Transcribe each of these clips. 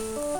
Bye.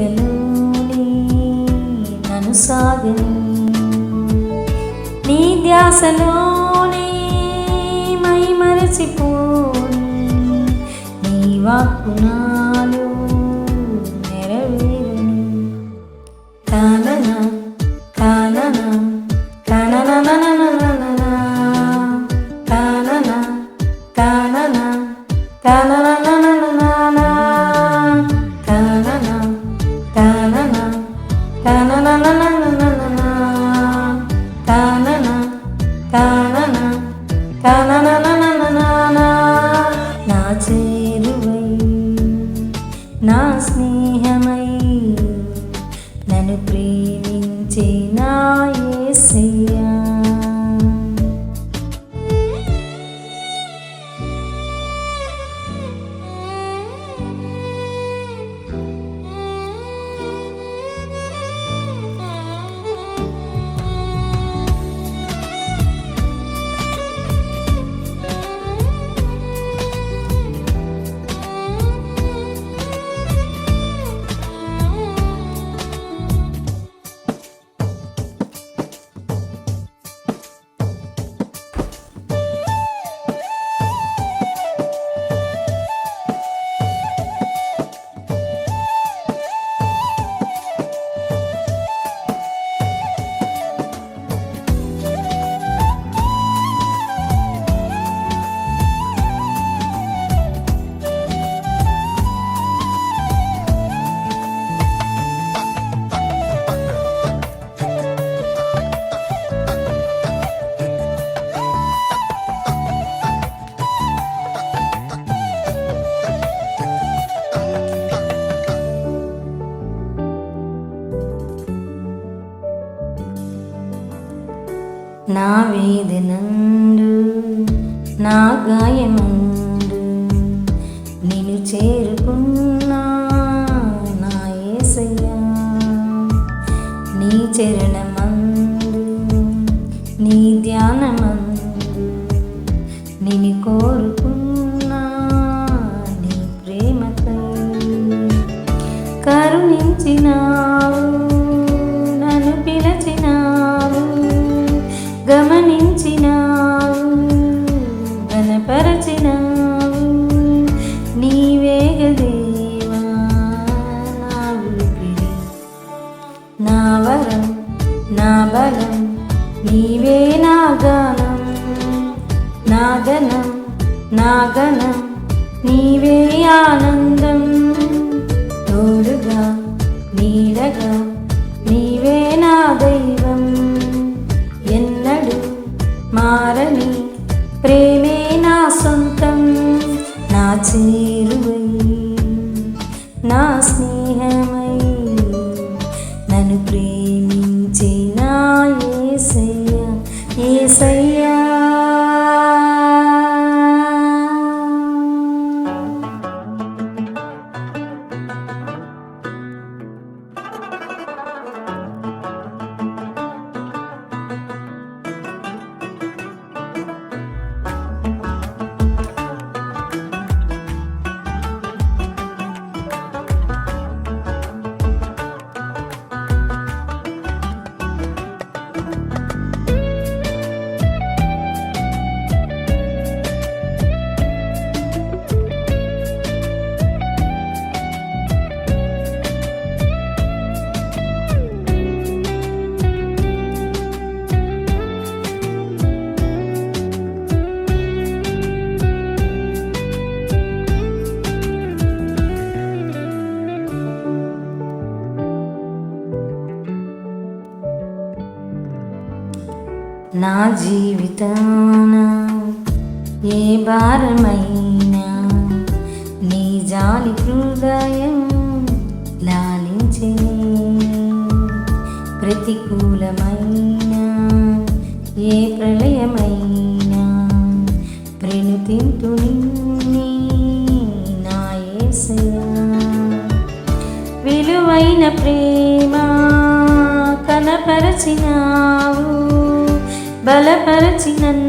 సేవలోనే నన్ను సాగని నీ ధ్యాసలోనే మై మరచిపోని నీ వాక్కు Da na na na na na na. నా వేదనందు నా గాయమందు నేను చేరుకున్నా నా ఏసయ్యా. నీ చరణమందు నీ ధ్యానమందు నేను కోరు నా బలం నీవే నా గానం. నా ధనం నా గణం నీవే ఆనందం. తోడుగా నీడగా నా జీవితాన ఏ భారమైనా నీ జాలి హృదయం లాలించే ప్రతికూలమైన ఏ ప్రళయమైనా ప్రణుతింటు నిన్నే నా విలువైన ప్రేమ కనపరచినా బలపరచినన్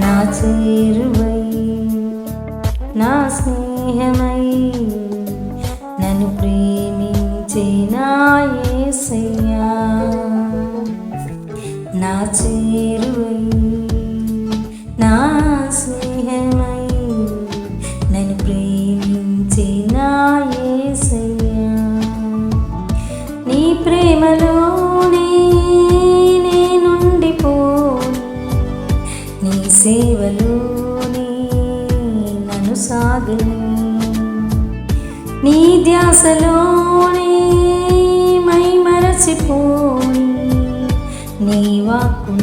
నా చేరువై నా స్నేహమై నన్ను ప్రేమించే నా యేసయ్యా నా చేరువై ధ్యాసలోనే మై మరచిపోయి నీ వాక్కు